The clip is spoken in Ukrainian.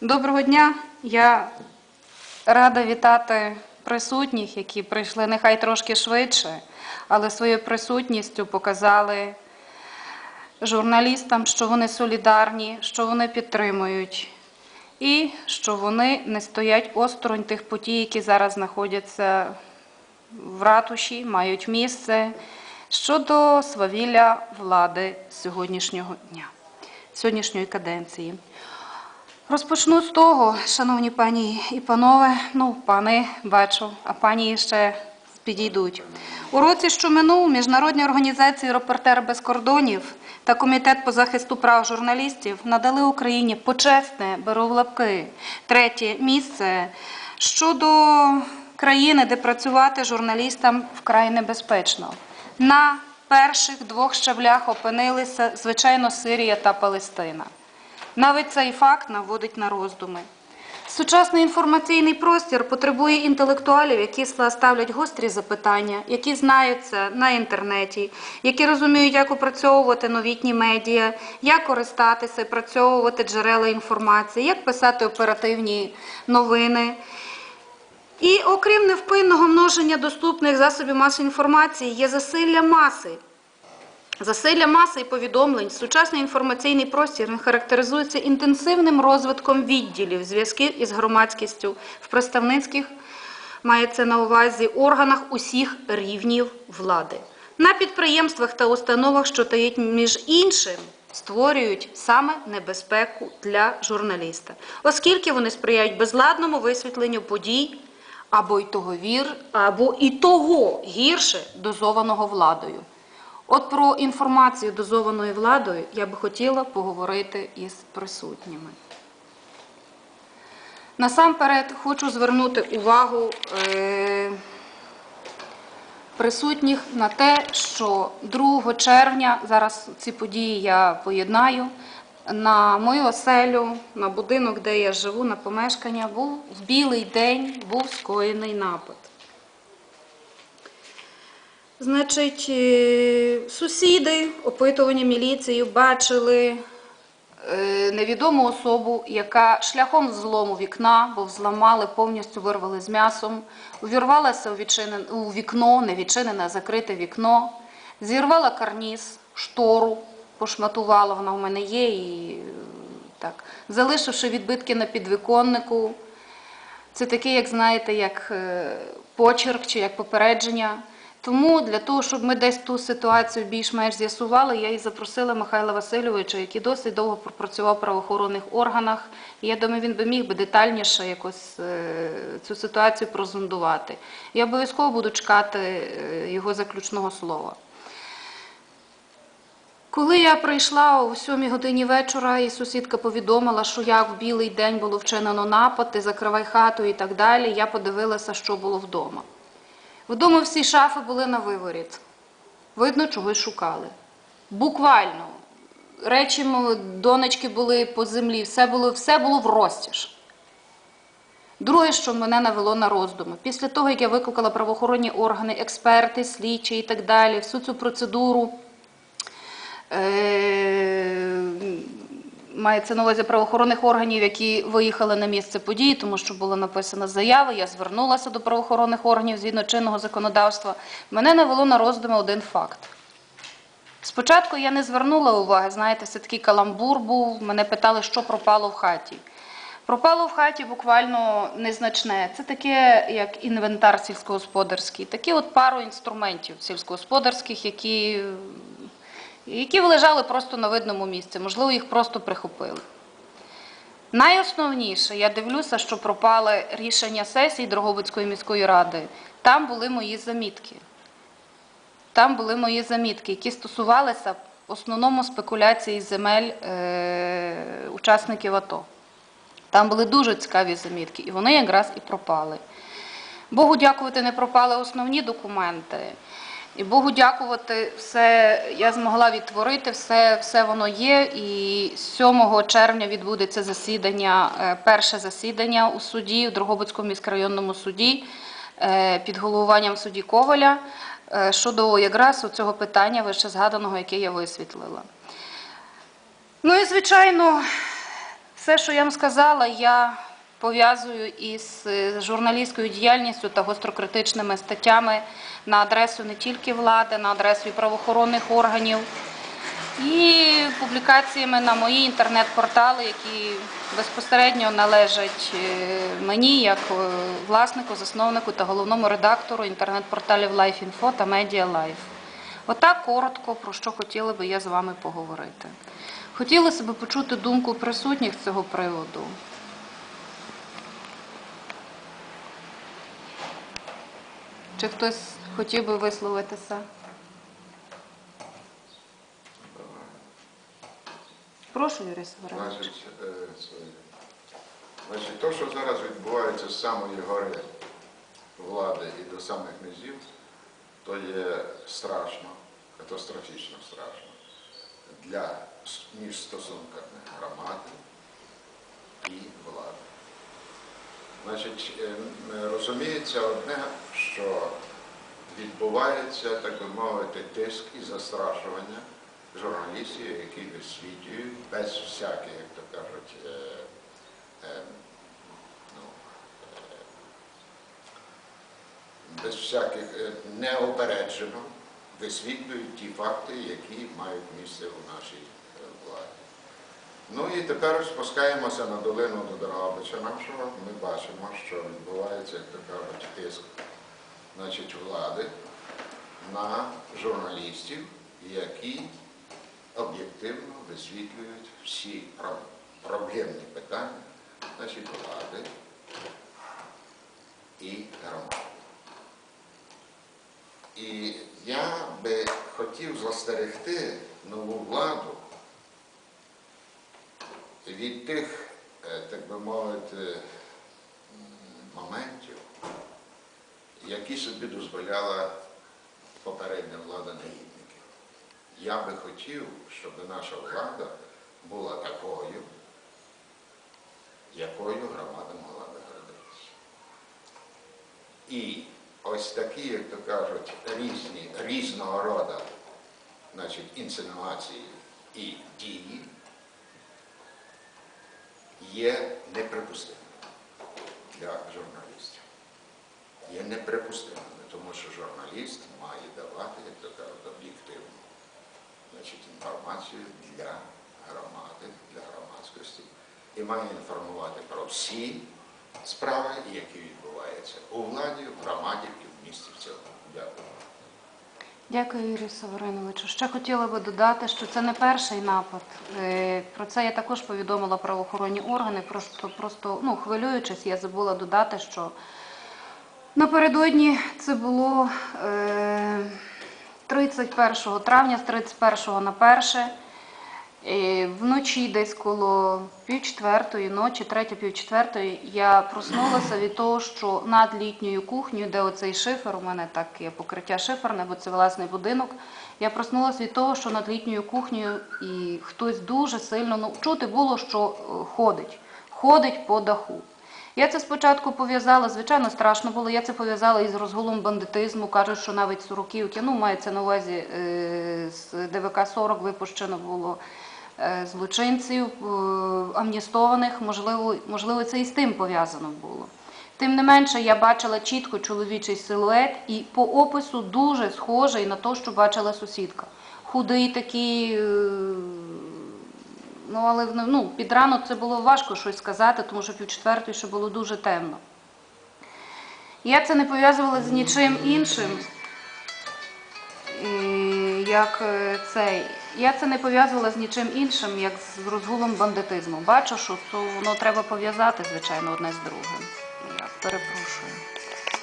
Доброго дня. Я рада вітати присутніх, які прийшли нехай трошки швидше, але своєю присутністю показали журналістам, що вони солідарні, що вони підтримують, і що вони не стоять осторонь тих подій, які зараз знаходяться в ратуші, мають місце щодо свавілля влади сьогоднішнього дня, сьогоднішньої каденції. Розпочну з того, шановні пані і панове, ну, пани бачу, а пані ще підійдуть. У році, що минув, Міжнародні організації «Репортер без кордонів» та Комітет по захисту прав журналістів надали Україні почесне, беру в лапки, третє місце щодо країни, де працювати журналістам вкрай небезпечно. На перших двох щаблях опинилися, звичайно, Сирія та Палестина. Навіть цей факт наводить на роздуми. Сучасний інформаційний простір потребує інтелектуалів, які ставлять гострі запитання, які знаються на інтернеті, які розуміють, як опрацьовувати новітні медіа, як користатися, опрацьовувати джерела інформації, як писати оперативні новини. І окрім невпинного множення доступних засобів масової інформації, є засилля маси. Засилля маси і повідомлень, сучасний інформаційний простір характеризується інтенсивним розвитком відділів зв'язків із громадськістю в представницьких, мається на увазі, органах усіх рівнів влади. На підприємствах та установах, що тають між іншим, створюють саме небезпеку для журналіста, оскільки вони сприяють безладному висвітленню подій або й того вір, або і того гірше дозованого владою. От про інформацію дозованою владою я би хотіла поговорити із присутніми. Насамперед хочу звернути увагу е, присутніх на те, що 2 червня, зараз ці події я поєднаю, на мою оселю, на будинок, де я живу, на помешкання, був в білий день був скоєний напад. Значить, е, сусіди, опитувані міліцією, бачили е, невідому особу, яка шляхом злому вікна, бо взламали, повністю вирвали з м'ясом, увірвалася у, вікно, не відчинене, а закрите вікно, зірвала карніз, штору, пошматувала, вона у мене є, е, залишивши відбитки на підвіконнику. Це таке, як знаєте, як почерк чи як попередження. Тому для того, щоб ми десь ту ситуацію більш-менш з'ясували, я і запросила Михайла Васильовича, який досить довго пропрацював в правоохоронних органах. І я думаю, він би міг би детальніше якось е, цю ситуацію прозондувати. Я обов'язково буду чекати е, його заключного слова. Коли я прийшла о 7 годині вечора, і сусідка повідомила, що як в білий день було вчинено напад, ти закривай хату і так далі, я подивилася, що було вдома. Вдома всі шафи були на виворіт. Видно, чогось шукали. Буквально. Речі донечки були по землі, все було, все було в розтіж. Друге, що мене навело на роздуми, після того, як я викликала правоохоронні органи, експерти, слідчі і так далі, всю цю процедуру, е, мається на увазі правоохоронних органів, які виїхали на місце події, тому що була написана заява, я звернулася до правоохоронних органів згідно чинного законодавства. Мене навело на роздуми один факт. Спочатку я не звернула уваги, знаєте, все такий каламбур був, мене питали, що пропало в хаті. Пропало в хаті буквально незначне. Це таке, як інвентар сільськогосподарський, такі от пару інструментів сільськогосподарських, які які лежали просто на видному місці, можливо, їх просто прихопили. Найосновніше, я дивлюся, що пропали рішення сесії Дрогобицької міської ради. Там були мої замітки. Там були мої замітки, які стосувалися в основному спекуляції земель е, учасників АТО. Там були дуже цікаві замітки, і вони якраз і пропали. Богу дякувати, не пропали основні документи. І Богу дякувати, все я змогла відтворити, все, все воно є. І 7 червня відбудеться засідання, е, перше засідання у суді, у Дрогобицькому міськрайонному суді е, під головуванням судді Коваля е, щодо якраз цього питання, вище згаданого, яке я висвітлила. Ну і звичайно, Все, що я вам сказала, я пов'язую із е, журналістською діяльністю та гострокритичними статтями на адресу не тільки влади, на адресу і правоохоронних органів, і публікаціями на мої інтернет-портали, які безпосередньо належать е, мені як е, власнику, засновнику та головному редактору інтернет-порталів LifeInfo та Media. Отак коротко про що хотіла би я з вами поговорити. Хотілося б почути думку присутніх з цього приводу. Чи хтось хотів би висловитися? Прошу, Юрій. Значить, е, значить, то, що зараз відбувається з самої гори влади і до самих низів, то є страшно, катастрофічно страшно для між стосунками громади і влади. Значить, е, розуміється одне, що відбувається, так би мовити, тиск і застрашування журналістів, які висвітлюють без всяких, як то кажуть, е, е, ну, е, без всяких е, неопереджено висвітлюють ті факти, які мають місце у нашій владі. Ну і тепер спускаємося на долину до Дрогобича нашого. Ми бачимо, що відбувається, як то кажуть, тиск значить, влади на журналістів, які об'єктивно висвітлюють всі проблемні питання значить, влади і громади. І я би хотів застерегти нову владу від тих, е, так би мовити, моментів, які собі дозволяла попередня влада негідників. Я би хотів, щоб наша влада була такою, якою громада могла би гордитися. І ось такі, як то кажуть, різні, різного роду значить, інсинуації і дії є неприпустимими для журналістів. Є неприпустимими, тому що журналіст має давати, об'єктивну інформацію для громади, для громадськості і має інформувати про всі справи, які відбуваються у владі, в громаді і в місті в цілому. Дякую. Дякую, Юрію Савориновичу. Ще хотіла би додати, що це не перший напад. Е, Про це я також повідомила правоохоронні органи. Просто, просто ну, хвилюючись, я забула додати, що напередодні це було е, 31 травня, з 31 на 1. Вночі десь коло пів четвертої ночі, третя пів четвертої, я проснулася від того, що над літньою кухнею, де оцей шифер, у мене так є покриття шиферне, бо це власний будинок. Я проснулася від того, що над літньою кухнею і хтось дуже сильно ну, чути було, що е, ходить, ходить по даху. Я це спочатку пов'язала, звичайно, страшно було. Я це пов'язала із розгулом бандитизму. Кажуть, що навіть сороківки, ну мається на увазі е, з ДВК 40 випущено було злочинців, е, амністованих. Можливо, можливо, це і з тим пов'язано було. Тим не менше, я бачила чітко чоловічий силует і по опису дуже схожий на те, що бачила сусідка. Худий такий. е, Ну, але ну, під ранок це було важко щось сказати, тому що пів четвертої ще було дуже темно. Я це не пов'язувала з нічим іншим, е, як е, цей. Я це не пов'язувала з нічим іншим, як з розгулом бандитизму. Бачу, що то воно треба пов'язати, звичайно, одне з другим. Я перепрошую.